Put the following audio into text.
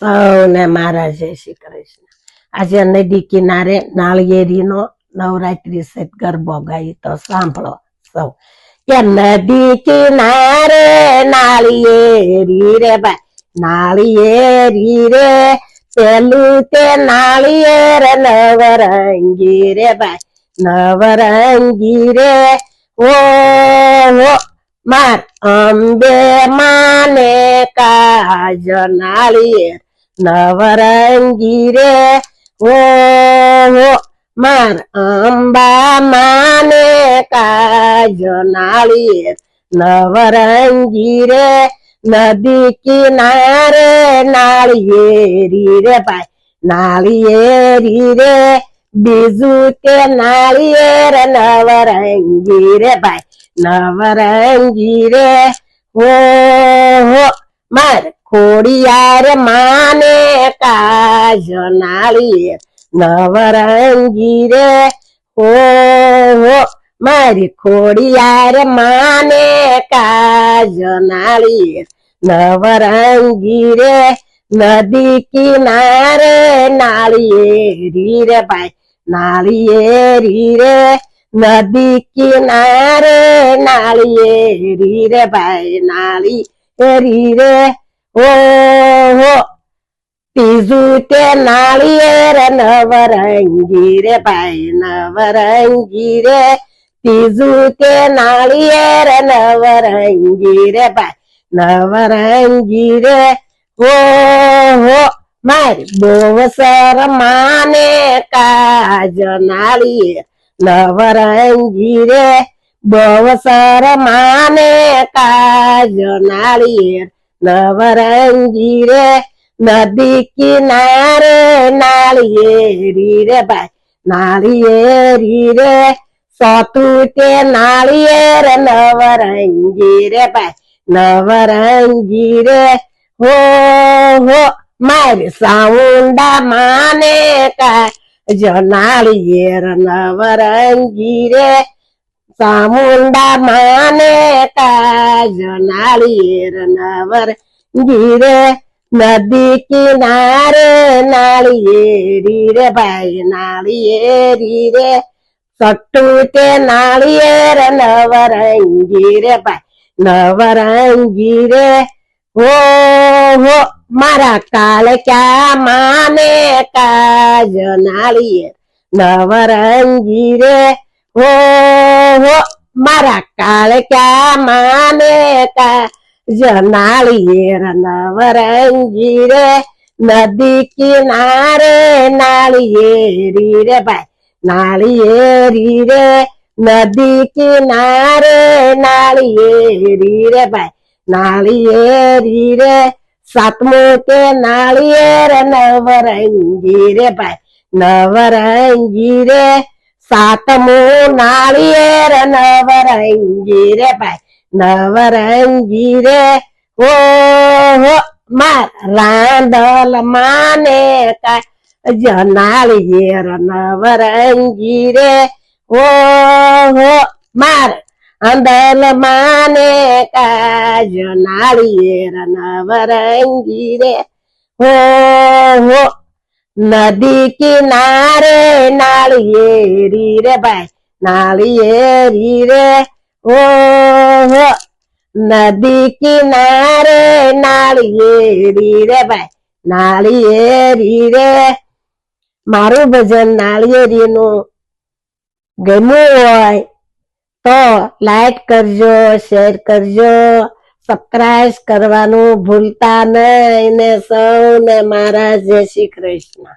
સૌને મારા જય શ્રી કૃષ્ણ. આજે નદી કિનારે નાળિયેરીનો નવરાત્રી સહિત ગરબો ગાઈ તો સાંભળો સૌ. કે નદી કિનારે નાળિયેરી રે ભાઈ, નાળિયેરી રે, પેલું તે નાળિયેર નવરંગી રે ભાઈ, નવરંગી રે. ઓ માર અંબે માને કાજ નાળિયેર નવરંગી રે ઓ હો માર અંબા માને કાજ નાળિયેર નવરંગી રે નદી કિનારે નાળિયેરી રે ભાઈ નાળિયેરી રે બીજું તે નાળિયેર નવરંગી રે ભાઈ. નવરંગી રે હો હો માર ખોડિયાર માને કાજનાળી નવરંગી રે હો હો, મારી ખોડિયાર માને કાજનાળી નવરંગી રે નદી કિનારે નાળિયેરી રે ભાઈ નાળિયેરી રે નદી કિનારે નાળિયેરી રે ભાઈ રીરે રે હો ત્રીજું તે નાળિયેર નવરંગી રે ભાઈ, નવરંગી રે. ત્રીજું તે નાળિયેર નવરંગી રે ભાઈ, નવરંગી રે. હો હો મારી બહુ સર માને કાજ નાળિયેર નવરંગી રે. બહુ સર માને કાજ નાળિયેર નવરંગી રે નદી કિનારે નાળિયેરી રે ભાઈ નાળિયેરી રે સોતું તે નાળિયેર નવરંગી રે ભાઈ નવરંગી હો હો મારી સાઉન્ડા માને કા જો નાળિયેર નવરંગી રે સામુંડા માને કાજ નવર ગીરે. નદી કિનારે નાળિયેરી રે ભાઈ, નાળિયેરી રે. સટ્ટું તે નાળિયેર નવરંગી રે ભાઈ નવરંગી રે હો હો, મારા કાલ ક્યાં માને કાજ નાળિયેર નવરંગી રે હો હો મારા કાળ ક્યાં માને કાજ નાળિયેર નવરંગી રે, નદી કિનારે નાળિયેરી રે ભાઈ નાળિયેરી રે નદી કિનારે નાળિયેરી રે ભાઈ નાળિયેરી રે સાતમું કે નાળિયેર નવરંગી રે ભાઈ, નવરંગી રે સાતમું નાળિયેર નવરંગી રે ભાઈ, નવરંગી રે. ઓ રાંદલ માને કાય જનાળિયેર નવરંગી રે. ઓ હો માર આંદલ માને કાજ નાળિયેર નવરંગી રે. ઓ હો નદી કિનારે નાળિયેરી રે ભાઈ નાળિયેરી રે. હો હો નદી કિનારે નાળિયેરી રે ભાઈ નાળિયેરી રે. મારું ભજન નાળિયેરીનું ગમ્યું હોય તો લાઈક કરજો શેર કરજો. સબસ્ક્રાઈબ કરવાનું ભૂલતા નહીં ને સૌને મારા જય શ્રી કૃષ્ણ.